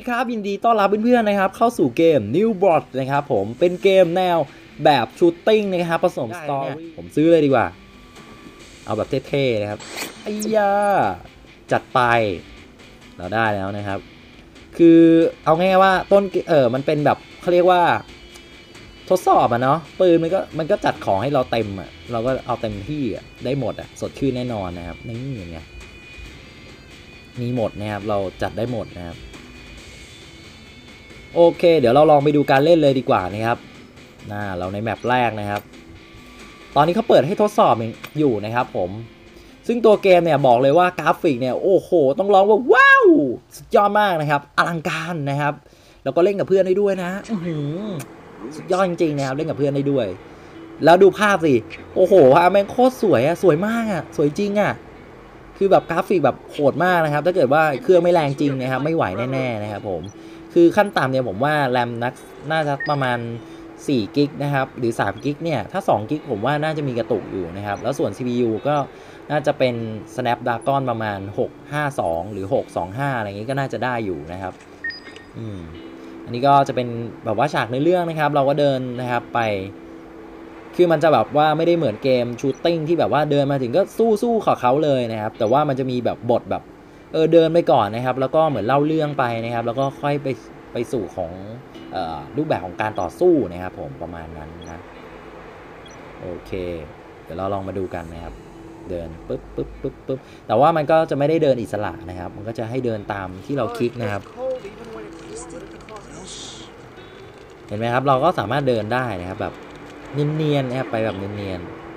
ดีครับ ยินดีต้อนรับเพื่อนๆนะครับ เข้าสู่เกม New b o t นะครับผมเป็นเกมแนวแบบชูตติ้งนะครับผสมสตอรี่ผมซื้อเลยดีกว่า เอาแบบเท่ๆนะครับไอ้ยาจัดไปเราได้แล้วนะครับ คือเอาง่ายๆว่าต้นเออมันเป็นแบบเขาเรียกว่า ทดสอบอะเนาะปืนมันก็มันก็จัดของให้เราเต็มอะเราก็เอาเต็มที่อะได้หมดอะสดชื่นแน่นอนนะครับนี่อย่างเงี้ยมีหมดนะครับเราจัดได้หมดนะครับ โอเค เดี๋ยวเราลองไปดูการเล่นเลยดีกว่านะครับนาเราในแมปแรกนะครับ ตอนนี้เขาเปิดให้ทดสอบอยู่นะครับผมซึ่งตัวเกมเนี่ยบอกเลยว่ากราฟิกเนี่ยโอ้โห ต้องร้องว่าว้าวสุดยอดมากนะครับอลังการนะครับ แล้วก็เล่นกับเพื่อนได้ด้วยนะสุดยอดจริงๆนะครับเล่นกับเพื่อนได้ด้วย แล้วดูภาพสิโอ้โหภาพแม่งโคตรสวยอะสวยมากอะสวยจริงอะคือแบบกราฟิกแบบโหดมากนะครับ ถ้าเกิดว่าเครื่องไม่แรงจริงนะครับ ไม่ไหวแน่ๆนะครับผม คือขั้นต่ำเนี่ยผมว่าแรมนักน่าจะประมาณ4กิกนะครับหรือ3กิกเนี่ยถ้า2กิกผมว่าน่าจะมีกระตุกอยู่นะครับ แล้วส่วน CPU ก็น่าจะเป็น Snapdragon ประมาณ 652 หรือ 625 อะไรอย่างนี้ก็น่าจะได้อยู่นะครับอืมอันนี้ก็จะเป็นแบบว่าฉากในเรื่องนะครับ เราก็เดินนะครับไป คือมันจะแบบว่าไม่ได้เหมือนเกมชูตติ้งที่แบบว่าเดินมาถึงก็สู้สู้ขอเขาเลยนะครับ แต่ว่ามันจะมีแบบบทแบบ เออเดินไปก่อนนะครับ แล้วก็เหมือนเล่าเรื่องไปนะครับ แล้วก็ค่อยไปไปสู่ของออรูปแบบของการต่อสู้นะครับ ผมประมาณนั้นนะโอเค เดี๋ยวเราลองมาดูกันนะครับ เดินปึ๊บปึ๊บปึ๊บปึ๊บแต่ว่ามันก็จะไม่ได้เดินอิสระนะครับ มันก็จะให้เดินตามที่เราคลิกนะครับ เห็นไหมครับ เราก็สามารถเดินได้นะครับแบบเนียนๆนะครับไปแบบเนียน You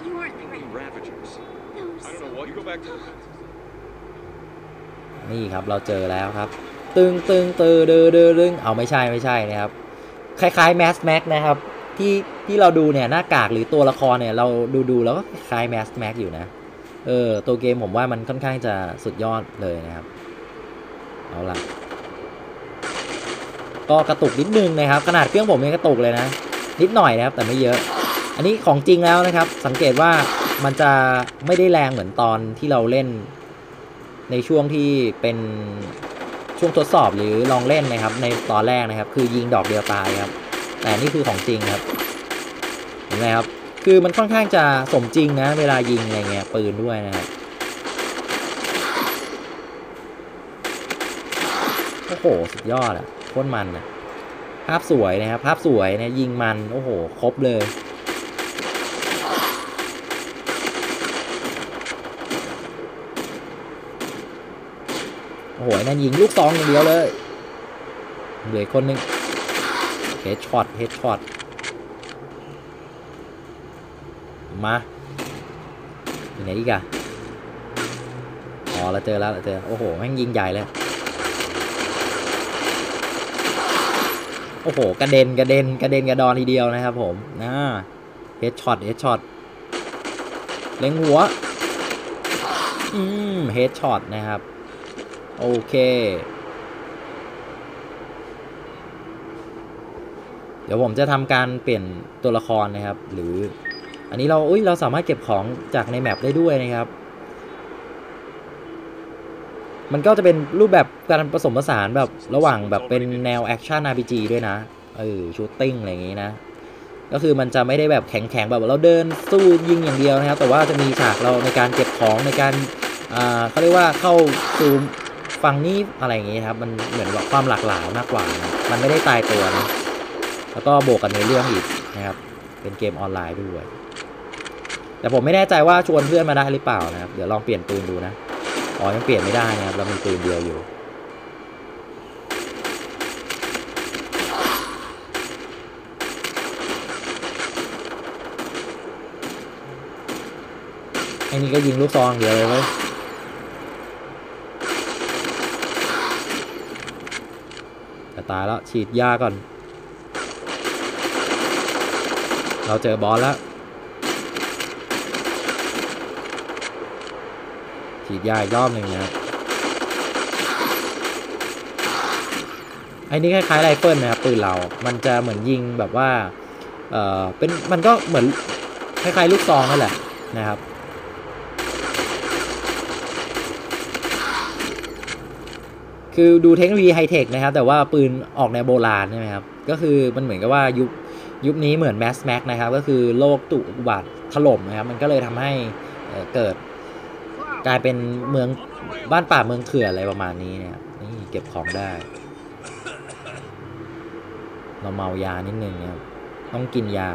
นี่ครับเราเจอแล้วครับ ตึงตึงตือดือดือดึงเอาไม่ใช่ไม่ใช่นะครับ คล้ายๆแมสแม็กนะครับ ที่ที่เราดูเนี่ยหน้ากากหรือตัวละครเนี่ยเราดูดูแล้วก็คล้ายแมสแม็กอยู่นะเออตัวเกมผมว่ามันค่อนข้างจะสุดยอดเลยนะครับ เอาล่ะ ก็กระตุกนิดนึงนะครับ ขนาดเครื่องผมยังกระตุกเลยนะ นิดหน่อยนะครับ แต่ไม่เยอะ อันนี้ของจริงแล้วนะครับ สังเกตว่ามันจะไม่ได้แรงเหมือนตอนที่เราเล่น ในช่วงที่เป็นช่วงทดสอบหรือลองเล่นนะครับ ในตอนแรกนะครับ คือยิงดอกเดียวตายครับ แต่นี่คือของจริงครับเห็นไหมครับ คือมันค่อนข้างจะสมจริงนะ เวลายิงอะไรเงี้ยปืนด้วยนะครับโอ้โหสุดยอดอะโคตรมันอะภาพสวยนะครับ ภาพสวยนะยิงมันโอ้โห ครบเลย โอ้โหไอ้นั่นยิงลูกซองอย่างเดียวเลยเหลืออคนหนึ่งเฮดช็อตเฮดช็อตมาอยู่ไหนอีกอะอ๋อเราเจอแล้วเราเจอโอ้โหแม่งยิงใหญ่เลยโอ้โหกระเด็นกระเด็นกระเด็นกระดอนทีเดียวนะครับผมนะเฮดช็อตเฮดช็อตเล็งหัว อืมเฮดช็อตนะครับ โอเค เดี๋ยวผมจะทำการเปลี่ยนตัวละครนะครับ หรืออันนี้เราอุ้ยเราสามารถเก็บของจากในแมปได้ด้วยนะครับ มันก็จะเป็นรูปแบบการผสมผสานแบบระหว่างแบบเป็นแนวแอคชั่น RPG ด้วยนะเออชูตติ้งอะไรอย่างงี้นะ ก็คือมันจะไม่ได้แบบแข็งๆ แบบเราเดินสู้ยิงอย่างเดียวนะครับ แต่ว่าจะมีฉากเราในการเก็บของในการอ่าเขาเรียกว่าเข้าซูม ฟังนี้อะไรอย่างงี้ครับ มันเหมือนแบบความหลากหลายมากกว่านะมันไม่ได้ตายตัวนะแล้วก็บวกกันในเรื่องอีกนะครับ เป็นเกมออนไลน์ด้วย แต่ผมไม่แน่ใจว่าชวนเพื่อนมาได้หรือเปล่านะครับ เดี๋ยวลองเปลี่ยนปืนดูนะอ๋อยังเปลี่ยนไม่ได้นะครับ เรามีปืนเดียวอยู่ไอ้นี่ก็ยิงลูกซองเดียวเลยเว้ย จะ ตายแล้วฉีดยาก่อน เราเจอบอสแล้ว ฉีดยาอีกรอบหนึ่งนะครับไอ้นี่คล้ายๆไรเฟิลนะครับปืนเรา มันจะเหมือนยิงแบบว่า เออเป็น มันก็เหมือนคล้ายๆลูกซองนั่นแหละนะครับ คือดูเทคโนโลยีไฮเทคนะครับ แต่ว่าปืนออกแนวโบราณใช่ไหมครับ ก็คือมันเหมือนกับว่ายุคยุคนี้เหมือนแมสแม็กนะครับ ก็คือโลกตุอุบัติถล่มนะครับ มันก็เลยทำให้เกิดกลายเป็นเมืองบ้านป่าเมืองเขื่อนอะไรประมาณนี้นะครับนี่เก็บของได้ เราเมายานิดนึงนะครับ ต้องกินยา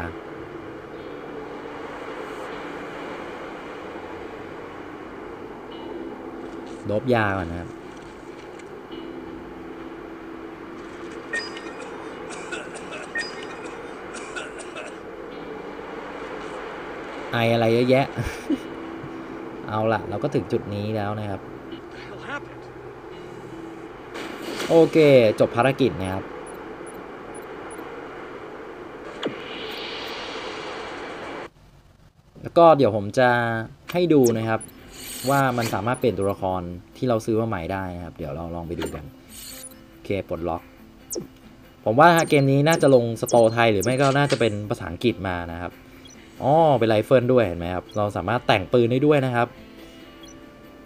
ดบยาก่อนนะครับ ไออะไรเยอะแยะ เอาละเราก็ถึงจุดนี้แล้วนะครับ โอเค จบภารกิจนะครับ แล้วก็เดี๋ยวผมจะให้ดูนะครับ ว่ามันสามารถเปลี่ยนตัวละครที่เราซื้อมาใหม่ได้นะครับ เดี๋ยวเราลองไปดูกัน โอเคปลดล็อก ผมว่าเกมนี้น่าจะลงสโตไทยหรือไม่ก็น่าจะเป็นภาษาอังกฤษมานะครับ อ๋อเป็นไรเฟิลด้วยเห็นไหมครับ เราสามารถแต่งปืนได้ด้วยนะครับ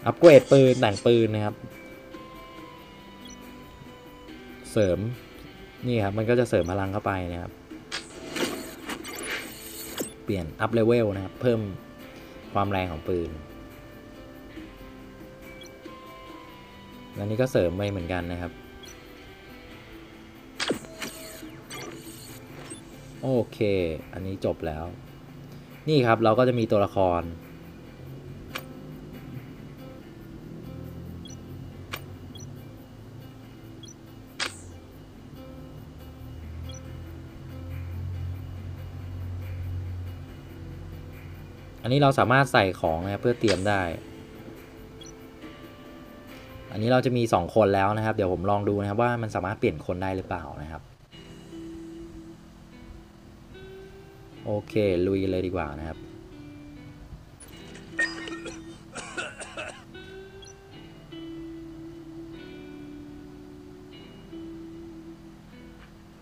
อัปเกรดปืนแต่งปืนนะครับ เสริม นี่ครับ มันก็จะเสริมพลังเข้าไปนะครับ เปลี่ยนอัพเลเวลนะครับ เพิ่มความแรงของปืนแล้วนี้ก็เสริมไปเหมือนกันนะครับ โอเค อันนี้จบแล้ว นี่ครับเราก็จะมีตัวละคร อันนี้เราสามารถใส่ของนะครับเพื่อเตรียมได้ อันนี้เราจะมี 2 คนแล้วนะครับ เดี๋ยวผมลองดูนะครับว่ามันสามารถเปลี่ยนคนได้หรือเปล่านะครับ โอเค ลุยกันเลยดีกว่านะครับ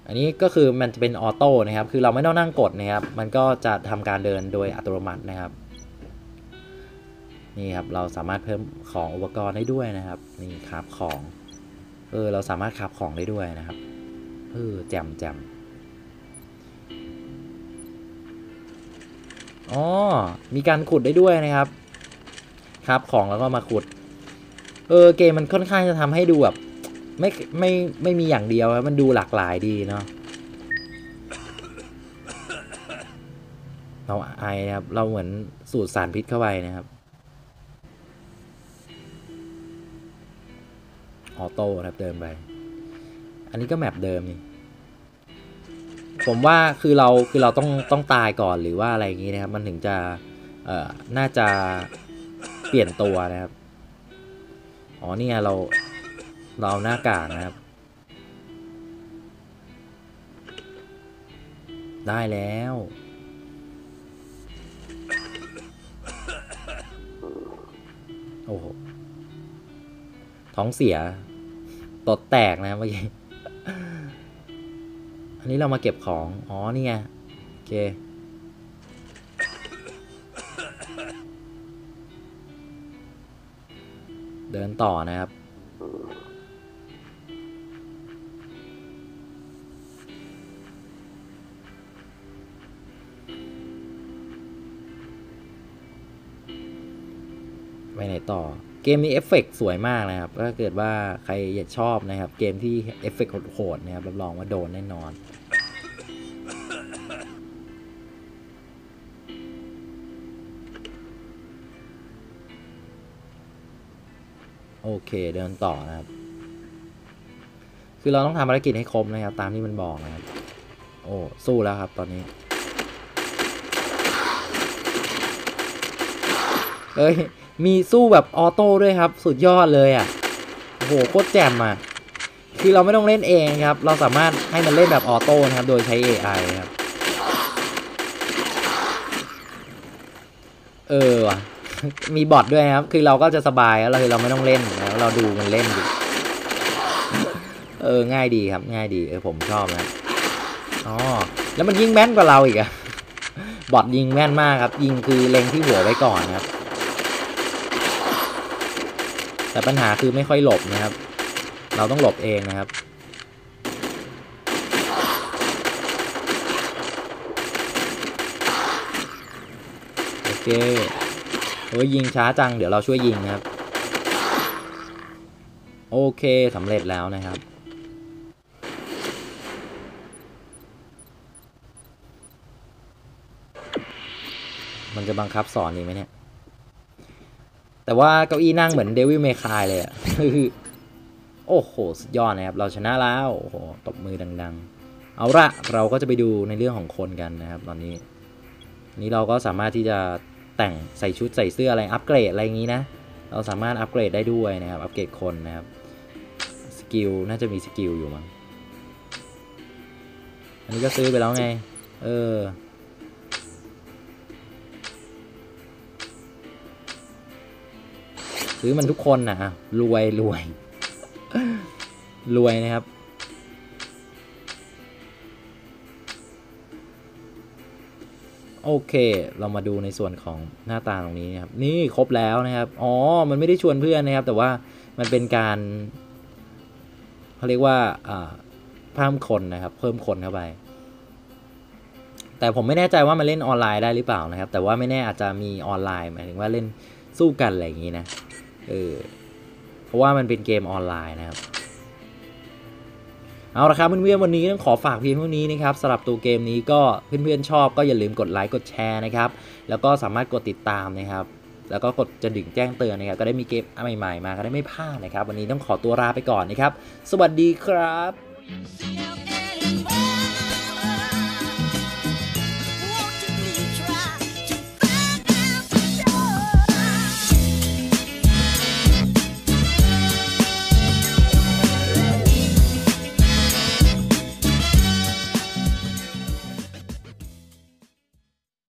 อันนี้ก็คือมันจะเป็นออโต้นะครับ คือเราไม่ต้องนั่งกดนะครับ มันก็จะทำการเดินโดยอัตโนมัตินะครับ นี่ครับ เราสามารถเพิ่มของอุปกรณ์ได้ด้วยนะครับ นี่ครับของ เออ เราสามารถคราบของได้ด้วยนะครับ เออแจมแจม อ๋อ มีการขุดได้ด้วยนะครับ ครับของแล้วก็มาขุด เออเกมมันค่อนข้างจะทำให้ดูแบบไม่ไม่ไม่มีอย่างเดียวครับมันดูหลากหลายดีเนาะเราไอนะครับ เราเหมือนสูดสารพิษเข้าไปนะครับ ออโต้ครับเดิมไป อันนี้ก็แมปเดิมนี่ ผมว่าคือเราคือเราต้องต้องตายก่อนหรือว่าอะไรอย่างงี้นะครับ มันถึงจะเอ่อน่าจะเปลี่ยนตัวนะครับ อ๋อนี่ไงเราเราเอาหน้ากากนะครับ ได้แล้ว โอ้โหท้องเสียตดแตกนะเมื่อกี้ อันนี้เรามาเก็บของ อ๋อ นี่ไง โอเค เดินต่อนะครับ ไปไหนต่อ เกมนี้เอฟเฟกต์สวยมากนะครับ ถ้าเกิดว่าใครอยากชอบนะครับ เกมที่เอฟเฟกต์โหดๆนะครับรับรองว่าโดนแน่นอน โอเคเดินต่อนะครับ คือเราต้องทำภารกิจให้ครบนะครับ ตามที่มันบอกนะครับ โอ้สู้แล้วครับ ตอนนี้เอ้ย มีสู้แบบออโต้ด้วยครับ สุดยอดเลยอะโอ้โหโคตรแจ่มอะคือเราไม่ต้องเล่นเองครับ เราสามารถให้มันเล่นแบบออโต้นะครับ โดยใช้ AI ครับ เออว่ะ มีบอทด้วยครับ คือเราก็จะสบายแล้วเราเราไม่ต้องเล่นแล้วเราดูมันเล่นดิเออ ง่ายดีครับ ง่ายดี เออ ผมชอบนะ อ๋อ แล้วมันยิงแม่นกว่าเราอีกอะบอทยิงแม่นมากครับ ยิงคือเล็งที่หัวไว้ก่อนนะครับ แต่ปัญหาคือไม่ค่อยหลบนะครับ เราต้องหลบเองนะครับ โอเคโอ้ยยิงช้าจัง เดี๋ยวเราช่วยยิงนะครับ โอเคสำเร็จแล้วนะครับมันจะบังคับสอนอีกไหมเนี่ย แต่ว่าเก้าอี้นั่งเหมือนเดวิลเมคายเลยอะโอ้โห สุดยอดนะครับ เราชนะแล้ว โอ้โห ตบมือดัง ๆ เอาละเราก็จะไปดูในเรื่องของคนกันนะครับ ตอนนี้ นี้เราก็สามารถที่จะแต่งใส่ชุดใส่เสื้ออะไร อัปเกรดอะไรอย่างนี้นะ เราสามารถอัปเกรดได้ด้วยนะครับ อัปเกรดคนนะครับ สกิล น่าจะมีสกิลอยู่มั้ง อันนี้ก็ซื้อไปแล้วไง เออ ซื้อมันทุกคนนะอะรวยรวยรวยนะครับ โอเค เรามาดูในส่วนของหน้าตาตรงนี้นะครับ นี่ครบแล้วนะครับ อ๋อ มันไม่ได้ชวนเพื่อนนะครับ แต่ว่ามันเป็นการเขาเรียกว่าอ่าเพิ่มคนนะครับ เพิ่มคนเข้าไป แต่ผมไม่แน่ใจว่ามันเล่นออนไลน์ได้หรือเปล่านะครับ แต่ว่าไม่แน่อาจจะมีออนไลน์หมายถึงว่าเล่นสู้กันอะไรอย่างนี้นะ เออเพราะว่ามันเป็นเกมออนไลน์นะครับ เอาละครับเพื่อนๆวันนี้ต้องขอฝากเพียงเท่านี้นะครับสำหรับตัวเกมนี้ก็เพื่อนๆชอบก็อย่าลืมกดไลค์กดแชร์นะครับ แล้วก็สามารถกดติดตามนะครับ แล้วก็กดจะดิ่งแจ้งเตือนนะครับ ก็ได้มีเกมใหม่ๆมาก็ได้ไม่พลาดนะครับ วันนี้ต้องขอตัวลาไปก่อนนะครับ สวัสดีครับ